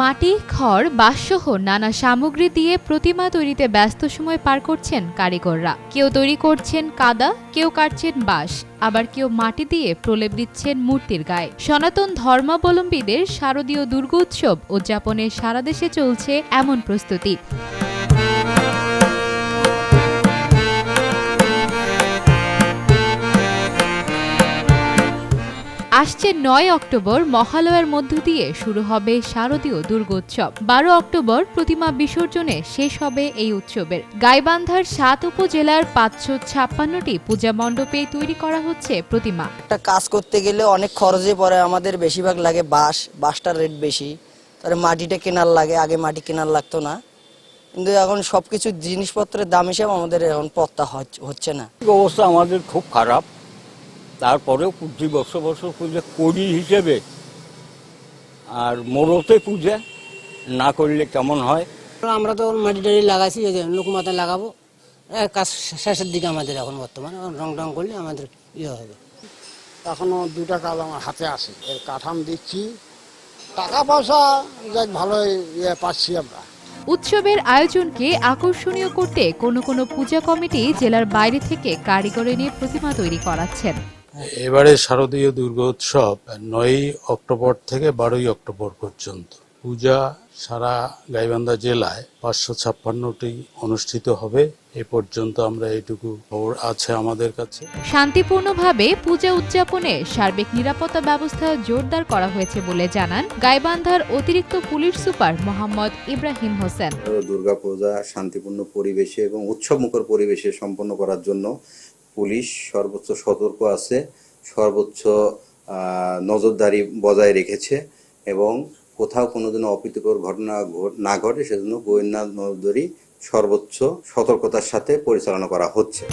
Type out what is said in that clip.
মাটি, খড় বাঁশসহ নানা সামগ্রী দিয়ে প্রতিমা তৈরিতে ব্যস্ত সময় পার করছেন কারিগররা। কেউ তৈরি করছেন কাদা, কেউ কাটছেন বাঁশ, আবার কেউ মাটি দিয়ে প্রলেপ দিচ্ছেন মূর্তির গায়ে। সনাতন ধর্মাবলম্বীদের শারদীয় দুর্গোৎসব উদযাপনে সারা দেশে চলছে এমন প্রস্তুতি। আসছে নয় অক্টোবর মহালয়ার মধ্য দিয়ে শুরু হবে শারদীয় দুর্গোৎসব। বারো অক্টোবর প্রতিমা বিসর্জনে শেষ হবে এই উৎসবের। গাইবান্ধার সাত উপজেলার পাঁচশো ছাপ্পান্নটি পূজা মণ্ডপে তৈরি করা হচ্ছে প্রতিমা। একটা কাজ করতে গেলে অনেক খরচে পড়ে আমাদের বেশিরভাগ লাগে বাঁশ বাঁশটার রেট বেশি। তারপরে মাটিটা কেনার লাগে আগে মাটি কেনার লাগতো না। কিন্তু এখন সবকিছু জিনিসপত্রের দাম হিসাবে আমাদের এখন পত্তা হচ- হচ্ছে না। অবস্থা আমাদের খুব খারাপ। তারপরেও প্রতি বছর বছর পূজা করি হিসেবে। আর মোড়তে পূজা না করলে কেমন হয়? আমরা তো মাটি টাড়ি লাগাইছি এই যে লোকমাতা লাগাবো। কাজ শেষের দিকে আমাদের এখন বর্তমানে এখন রং টং করলে আমাদের ইয়ে হবে। এখনও দুটা কাজ আমার হাতে আছে এর কাঠাম দিচ্ছি। টাকা পয়সা যাক ভালোই ইয়ে পাচ্ছি আমরা। উৎসবের আয়োজনকে আকর্ষণীয় করতে কোনো কোনো পূজা কমিটি জেলার বাইরে থেকে কারিগরে নিয়ে প্রতিমা তৈরি করাচ্ছেন। এবারে শারদীয় দুর্গোৎসব নয়ই অক্টোবর থেকে বারোই অক্টোবর পর্যন্ত। পূজা সারা গাইবান্ধা জেলায় পাঁচশো ছাপ্পান্নটি অনুষ্ঠিত হবে। এ পর্যন্ত আমরা এইটুকু খবর আছে আমাদের কাছে। শান্তিপূর্ণভাবে পূজা উদযাপনে সার্বিক নিরাপত্তা ব্যবস্থা জোরদার করা হয়েছে বলে জানান গাইবান্ধার অতিরিক্ত পুলিশ সুপার মোহাম্মদ ইব্রাহিম হোসেন। দুর্গাপূজা শান্তিপূর্ণ পরিবেশে এবং উৎসবমুখর পরিবেশে সম্পন্ন করার জন্য পুলিশ সর্বোচ্চ সতর্ক আছে সর্বোচ্চ নজরদারি বজায় রেখেছে এবং কোথাও কোনোদিনও অপ্রীতিকর ঘটনা না ঘটে, সেজন্য গোয়েন্দা নজরদারি সর্বোচ্চ সতর্কতার সাথে পরিচালনা করা হচ্ছে।